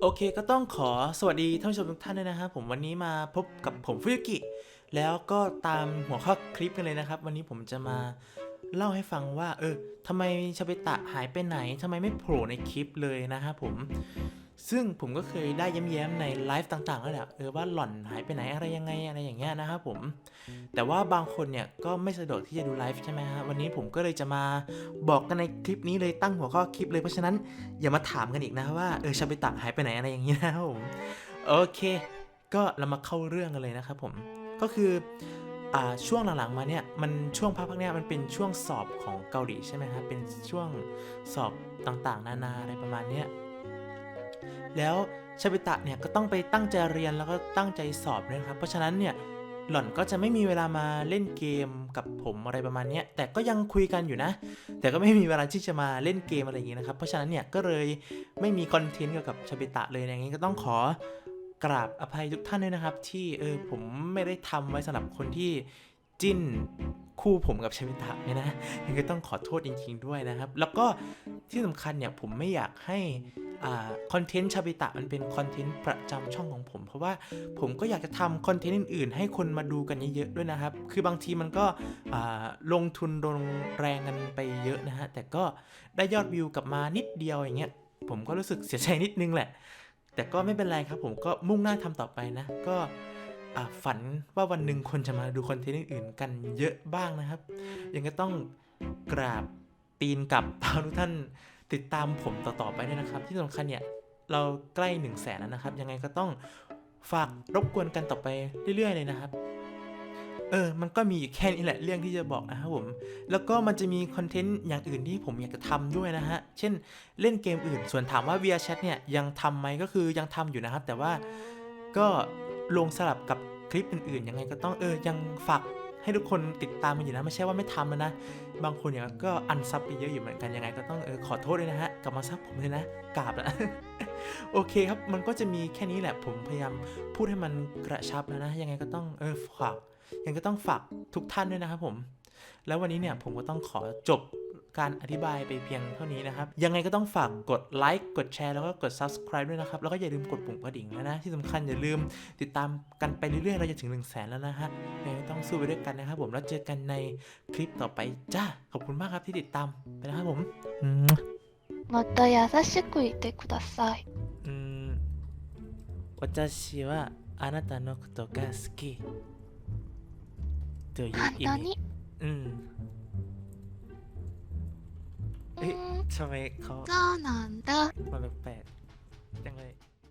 โอเคก็ต้องขอสวัสดีท่านผู้ชมทุกท่านด้วยนะครับผมวันนี้มาพบกับผมฟุยุกิ แล้วก็ตามหัวข้อคลิปกันเลยนะครับ วันนี้ผมจะมาเล่าให้ฟังว่า เออทำไมชาเบตะหายไปไหนทำไมไม่โผล่ในคลิปเลยนะครับผม ซึ่งผมก็เคยได้ย้ำๆในไลฟ์ต่างๆแล้วแหละเออว่าหล่อนหายไปไหนอะไรยังไงอะไรอย่างเงี้ยนะครับผม แต่ว่าบางคนเนี่ยก็ไม่สะดวกที่จะดูไลฟ์ใช่ไหมฮะวันนี้ผมก็เลยจะมาบอกกันในคลิปนี้เลยตั้งหัวข้อคลิปเลยเพราะฉะนั้นอย่ามาถามกันอีกนะว่าเออชาเบตะหายไปไหนอะไรอย่างนี้ยนะครับผมโอเค ก็เรามาเข้าเรื่องกันเลยนะครับผมก็คืออ่าช่วงหลังๆมาเนี่ยมันช่วงพักๆเนี่ยมันเป็นช่วงสอบของเกาหลีใช่ไหมครับเป็นช่วงสอบต่างๆ นานาอะไรประมาณเนี้ย แล้วชาบิตะเนี่ยก็ต้องไปตั้งใจเรียนแล้วก็ตั้งใจสอบนะครับ เพราะฉะนั้นเนี่ยหล่อนก็จะไม่มีเวลามาเล่นเกมกับผมอะไรประมาณนี้แต่ก็ยังคุยกันอยู่นะ แต่ก็ไม่มีเวลาที่จะมาเล่นเกมอะไรอย่างงี้นะครับ เพราะฉะนั้นเนี่ยก็เลยไม่มีคอนเทนต์เกี่ยวกับชาบิตะเลยอย่างนี้ก็ต้องขอกราบอภัยทุกท่านด้วยนะครับ ที่เออผมไม่ได้ทำไว้สำหรับคนที่จิ้นคู่ผมกับชาบิตะเนี่ยนะยังก็ต้องขอโทษจริงๆด้วยนะครับ แล้วก็ ที่สำคัญเนี่ยผมไม่อยากให้คอนเทนต์ชาบิตะมันเป็นคอนเทนต์ประจำช่องของผม เพราะว่าผมก็อยากจะทำคอนเทนต์อื่นๆ ให้คนมาดูกันเยอะๆด้วยนะครับ คือบางทีมันก็ลงทุนลงแรงกันไปเยอะนะฮะ แต่ก็ได้ยอดวิวกลับมานิดเดียวอย่างเงี้ยผมก็รู้สึกเสียใจนิดนึงแหละ แต่ก็ไม่เป็นไรครับผมก็มุ่งหน้าทำต่อไปนะ ก็ฝันว่าวันหนึ่งคนจะมาดูคอนเทนต์อื่นๆ กันเยอะบ้างนะครับ ยังก็ต้องกราบ ตีนกับทุกท่านติดตามผมต่อๆไปด้วยนะครับ ที่สำคัญเนี่ยเราใกล้1นึ่งแสนแล้วนะครับ ยังไงก็ต้องฝากรบกวนกันต่อไปเรื่อยๆเลยนะครับเออ มันก็มีแค่นี้แหละเรื่องที่จะบอกนะครับผม แล้วก็มันจะมีคอนเทนต์อย่างอื่นที่ผมอยากจะทำด้วยนะฮะ เช่นเล่นเกมอื่น ส่วนถามว่า VR Chat เนี่ยยังทำไหมก็คือยังทำอยู่นะครับ แต่ว่าก็ลงสลับกับคลิปอื่นๆ ยังไงก็ต้องเออยังฝาก ให้ทุกคนติดตามมันอยู่นะไม่ใช่ว่าไม่ทำนะ บางคนเนี่ยก็อันซับไปเยอะอยู่เหมือนกันยังไงก็ต้องเออขอโทษด้วยนะฮะกลับมาซับผมเลยนะกราบแล้วโอเคครับมันก็จะมีแค่นี้แหละผมพยายามพูดให้มันกระชับแล้วนะยังไงก็ต้องเออฝากยังก็ต้องฝากทุกท่านด้วยนะครับผม แล้ววันนี้เนี่ยผมก็ต้องขอจบ การอธิบายไปเพียงเท่านี้นะครับ ยังไงก็ต้องฝากกดไลค์กดแชร์แล้วก็กด subscribe ด้วยนะครับ แล้วก็อย่าลืมกดปุ่มกระดิ่งนะนะ ที่สำคัญอย่าลืมติดตามกันไปเรื่อยๆเราจะถึง1นึ่งแสนแล้วนะฮะยังไงก็ต้องสู้ไปด้วยกันนะครับผมแล้วเจอกันในคลิปต่อไปจ้าขอบคุณมากครับที่ติดตามไปนะครับผมอืม また優しくいてください。อืม私はあなたのことが好きという意何味อืม う เอ๊ะ ーん ทำไมเขาก็นอนเด้อมันแปลกๆยังไง